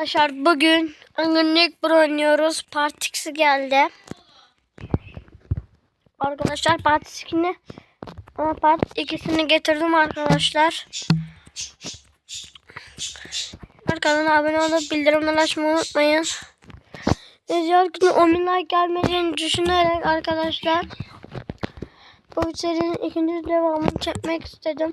Arkadaşlar bugün Anginlik Bro oynuyoruz. Part 2 geldi. Arkadaşlar Part 2'ni ama Part 2'sini getirdim arkadaşlar. Kanala abone olup bildirimleri açmayı unutmayın. Video günü 10 bin like gelmediğini düşünerek arkadaşlar bu serinin ikinci devamını çekmek istedim.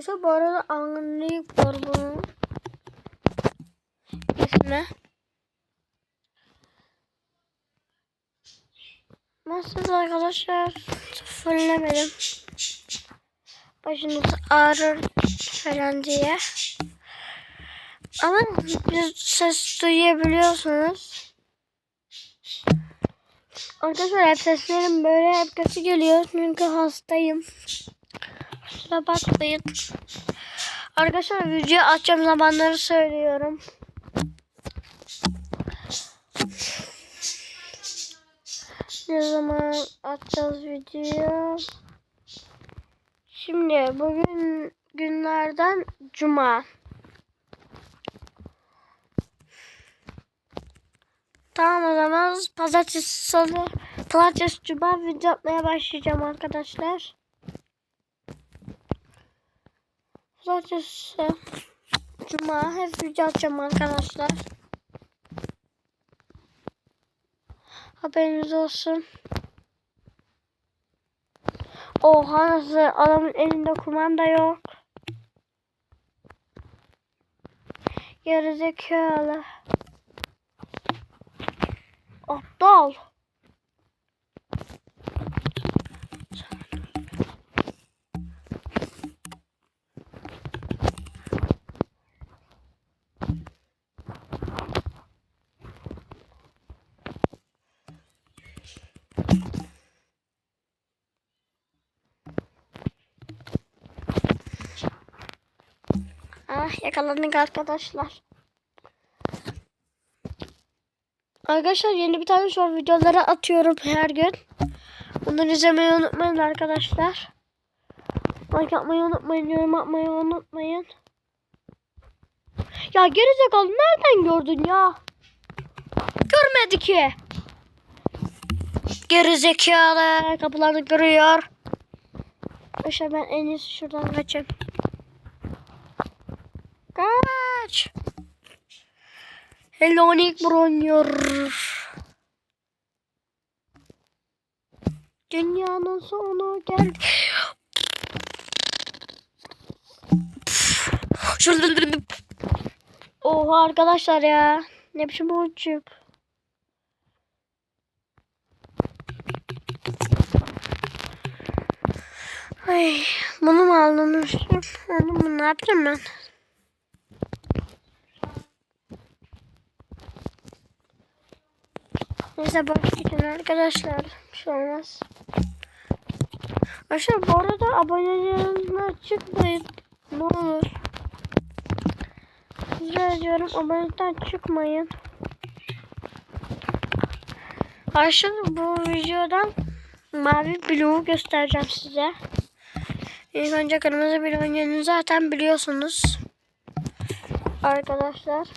Mesela bu arada anlayıp var bunun ismi. Nasıl arkadaşlar sıfırlamadım. Başınız ağrır falan diye. Ama ses duyabiliyorsunuz. Arkadaşlar hep seslerim böyle hep kötü geliyor çünkü hastayım. Kusura bakmayın. Arkadaşlar video açacağım zamanları söylüyorum. Ne zaman atacağız video? Şimdi bugün günlerden cuma. Tamam o zaman pazartesi salı pazartesi cuma video atmaya başlayacağım arkadaşlar. Pazartesi cuma hep video atacağım arkadaşlar. Haberiniz olsun. Oha nasıl adamın elinde kumanda yok. Gerizekalı. Aptal. Yakalandık arkadaşlar. Arkadaşlar yeni bir tane short videoları atıyorum her gün. Bunları izlemeyi unutmayın arkadaşlar. Like atmayı unutmayın, yorum atmayı unutmayın. Ya gerizekalı nereden gördün ya? Görmedi ki. Gerizekalı kapılarını görüyor. Arkadaşlar ben en iyisi şuradan kaçayım. Kaç. Helonik bronyor. Dünyanın sonu geldi. Oha arkadaşlar ya. Ne biçim bu uçuk. Ay, bunu mu almıştım? Onu mu ne yapacağım ben? Neyse bakın arkadaşlar. Bir şey olmaz. Arkadaşlar bu arada abonelerine çıkmayın. Ne olur. Rica ediyorum aboneden çıkmayın. Arkadaşlar bu videodan mavi bloğu göstereceğim size. İlk önce kırmızı bloğun yerini zaten biliyorsunuz. Arkadaşlar.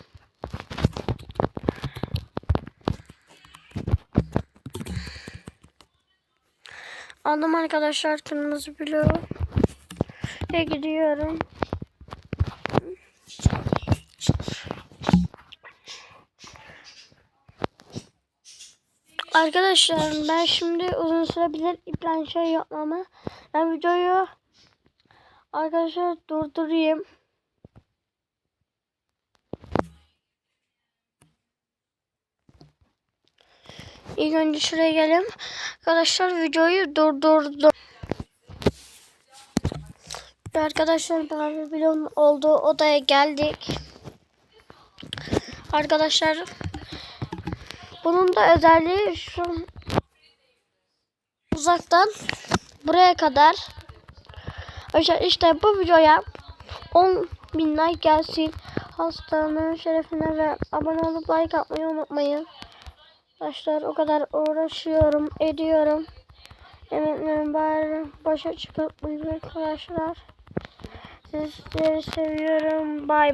Aldım arkadaşlar kırmızı bloğu. Ve gidiyorum. Arkadaşlar ben şimdi uzun sürebilir iplen şey yapmama. Ben videoyu arkadaşlar durdurayım. İlk önce şuraya gelelim. Arkadaşlar videoyu durdurdum. Arkadaşlar mavi bloğun olduğu odaya geldik. Arkadaşlar bunun da özelliği şu uzaktan buraya kadar. Arkadaşlar işte bu videoya 10 bin like gelsin. Hastanın şerefine ve abone olup like atmayı unutmayın. Arkadaşlar. O kadar uğraşıyorum, ediyorum. Emeklerim bari başa çıkıp arkadaşlar. Sizleri seviyorum. Bay